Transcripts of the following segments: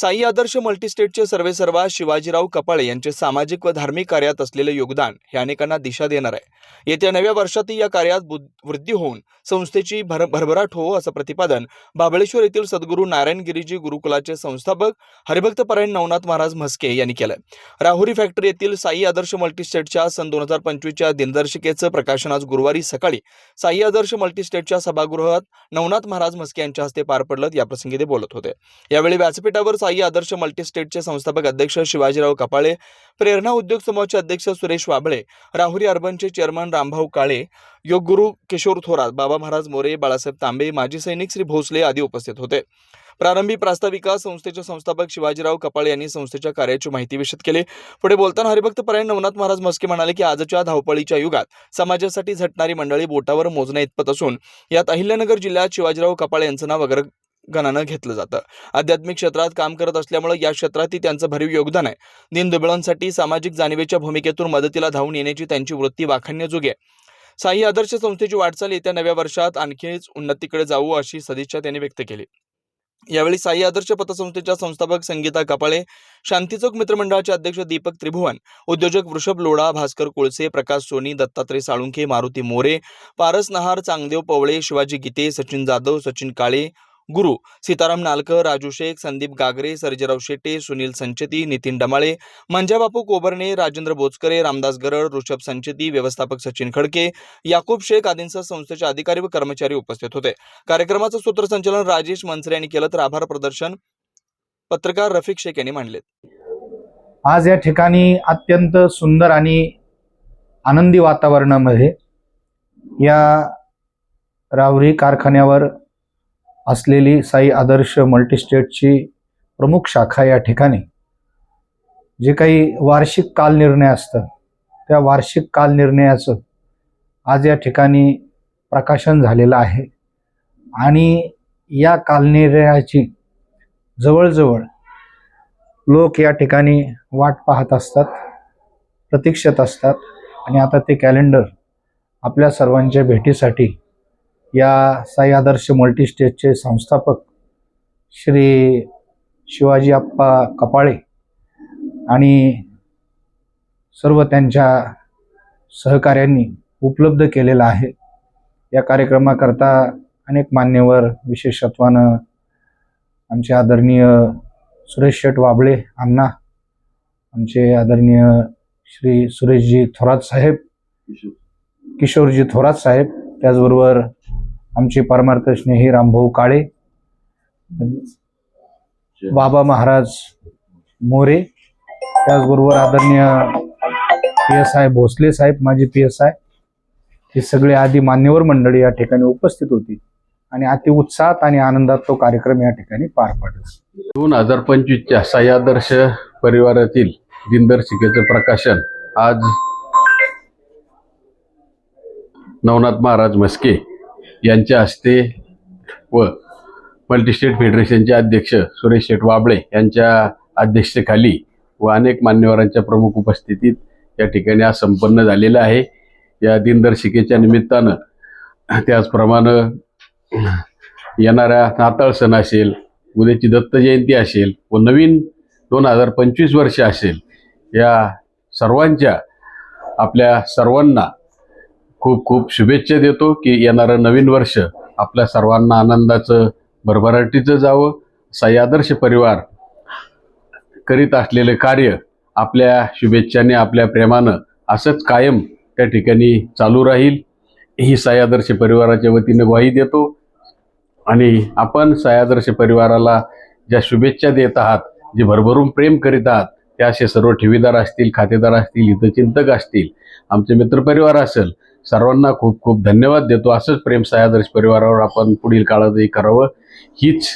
साई आदर्श मल्टीस्टेटचे सर्वेसर्वा शिवाजीराव कपाळे यांचे सामाजिक व धार्मिक कार्यात असलेले योगदान हे अनेकांना दिशा देणार आहे. येत्या नव्या वर्षातही या कार्यात वृद्धी होऊन संस्थेची भर भरभराट हो असं प्रतिपादन बाबळेश्वर येथील सद्गुरू नारायणगिरीजी गुरुकुलाचे संस्थापक हरिभक्तपरायण नवनाथ महाराज म्हस्के यांनी केलं राहुरी फॅक्टरी येथील साई आदर्श मल्टीस्टेटच्या सन दोन हजार पंचवीसच्या दिनदर्शिकेचं प्रकाशन आज गुरुवारी सकाळी साई आदर्श मल्टीस्टेटच्या सभागृहात नवनाथ महाराज म्हस्के यांच्या हस्ते पार पडलं याप्रसंगी ते बोलत होते. यावेळी व्यासपीठावर साई आदर्श मल्टीस्टेटचे संस्थापक अध्यक्ष शिवाजीराव कपाळे प्रेरणा उद्योग समूहाचे अध्यक्ष सुरेश वाबळे राहुरी अर्बनचे चेअरमन रामभाऊ काळे योगगुरू किशोर थोरात बाबा महाराज मोरे बाळासाहेब तांबे माजी सैनिक श्री भोसले आदी उपस्थित होते. प्रारंभी प्रास्ताविका संस्थेचे संस्थापक शिवाजीराव कपाळे यांनी संस्थेच्या कार्याची माहिती विशद केली. पुढे बोलताना हरिभक्त परायण नवनाथ महाराज म्हस्के म्हणाले की आजच्या धावपळीच्या युगात समाजासाठी झटणारी मंडळी बोटावर मोजण्या इतपत असून यात अहिल्यानगर जिल्ह्यात शिवाजीराव कपाळे यांचं नाव गणानं घेतलं जातं. आध्यात्मिक क्षेत्रात काम करत असल्यामुळे या क्षेत्रातही त्यांचं भरीव योगदान आहे. दीनदुबळांसाठी सामाजिक जाणीवेच्या भूमिकेतून मदतीला धावून येण्याची त्यांची वृत्ती वाखाणण्याजोगी आहे. साई आदर्श संस्थेची वाटचाल येत्या नव्या वर्षात आणखीच उन्नतीकडे जाऊ अशी सदिच्छा त्यांनी व्यक्त केली. यावेळी साई आदर्श पतसंस्थेच्या संस्थापक संगीता कपाळे शांतीचौक मित्रमंडळाचे अध्यक्ष दीपक त्रिभुवन उद्योजक वृषभ लोढा भास्कर कोळसे प्रकाश सोनी दत्तात्रय साळुंखे मारुती मोरे पारस नहार चांगदेव पवळे शिवाजी गीते सचिन जाधव सचिन काळे गुरु सीताराम नालकर राजू शेख संदीप गागरे सर्जेराव शेटे सुनील संचेती नितीन डमाळे मंजाबापू कोबरणे राजेंद्र बोचकरे रामदास गरड ऋषभ संचेती व्यवस्थापक सचिन खडके याकूब शेख आदींसह संस्थेचे अधिकारी व कर्मचारी उपस्थित होते. कार्यक्रमाचं सूत्रसंचालन राजेश मनसरे यांनी केलं तर आभार प्रदर्शन पत्रकार रफिक शेख यांनी मांडले आज या ठिकाणी अत्यंत सुंदर आणि आनंदी वातावरणामध्ये या रावरी कारखान्यावर असलेली साई आदर्श मल्टीस्टेटची प्रमुख शाखा या ठिकाणी जे काही वार्षिक कालनिर्णय असतं त्या वार्षिक कालनिर्णयाचं आज या ठिकाणी प्रकाशन झालेलं आहे. आणि या कालनिर्णयाची जवळजवळ लोक या ठिकाणी वाट पाहत असतात प्रतीक्षेत असतात. आणि आता ते कॅलेंडर आपल्या सर्वांच्या भेटीसाठी या साई आदर्श मल्टीस्टेजचे संस्थापक श्री शिवाजी आप्पा कपाळे आणि सर्व त्यांच्या सहकाऱ्यांनी उपलब्ध केलेलं आहे. या कार्यक्रमाकरता अनेक मान्यवर विशेषत्वानं आमचे आदरणीय सुरेश शेठ वाबळे अण्णा आमचे आदरणीय श्री सुरेशजी थोरात साहेब किशोरजी थोरात साहेब त्याचबरोबर आमचे परमार्थ स्नेही रामभाऊ काळे बाबा महाराज मोरे त्याचबरोबर आदरणीय P S I Bhosale saheb माझे पी एस आय हे सगळे आधी मान्यवर मंडळी या ठिकाणी उपस्थित होती आणि अति उत्साहात आणि आनंदात तो कार्यक्रम या ठिकाणी पार पडला. दोन हजार पंचवीसच्या सह्यादर्श परिवारातील दिनदर्शिकेचं प्रकाशन आज नवनाथ महाराज म्हस्के यांच्या हस्ते व मल्टीस्टेट फेडरेशनचे अध्यक्ष सुरेश शेठ वाबळे यांच्या अध्यक्षतेखाली व अनेक मान्यवरांच्या प्रमुख उपस्थितीत या ठिकाणी आज संपन्न झालेलं आहे. या दिनदर्शिकेच्या निमित्तानं त्याचप्रमाणे येणाऱ्या नाताळ सण असेल उद्याची दत्त जयंती असेल व नवीन दोन हजार पंचवीस वर्ष असेल या सर्वांच्या आपल्या सर्वांना खूप खूप शुभेच्छा देतो की येणारं नवीन वर्ष आपल्या सर्वांना आनंदाचं भरभराटीचं जावं. सह्यादर्श परिवार करीत असलेलं कार्य आपल्या शुभेच्छाने आपल्या प्रेमानं असंच कायम त्या ठिकाणी चालू राहील. ही सह्यादर्श परिवाराच्या वतीनं ग्वाही देतो. आणि आपण सह्यादर्श परिवाराला ज्या शुभेच्छा देत आहात जे भरभरून प्रेम करीत आहात ते असे सर्व ठेवीदार असतील खातेदार असतील हितचिंतक असतील आमचे मित्रपरिवार असेल सर्वांना खूप खूप धन्यवाद देतो. असंच प्रेम सह्यादर्श परिवारावर आपण पुढील काळातही करावं हीच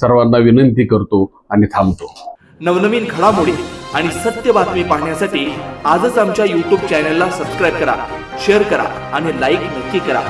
सर्वांना विनंती करतो आणि थांबतो. नवनवीन घडामोडी आणि सत्य बातमी पाहण्यासाठी आजच आमच्या यूट्यूब चॅनलला सबस्क्राईब करा शेअर करा आणि लाईक नक्की करा.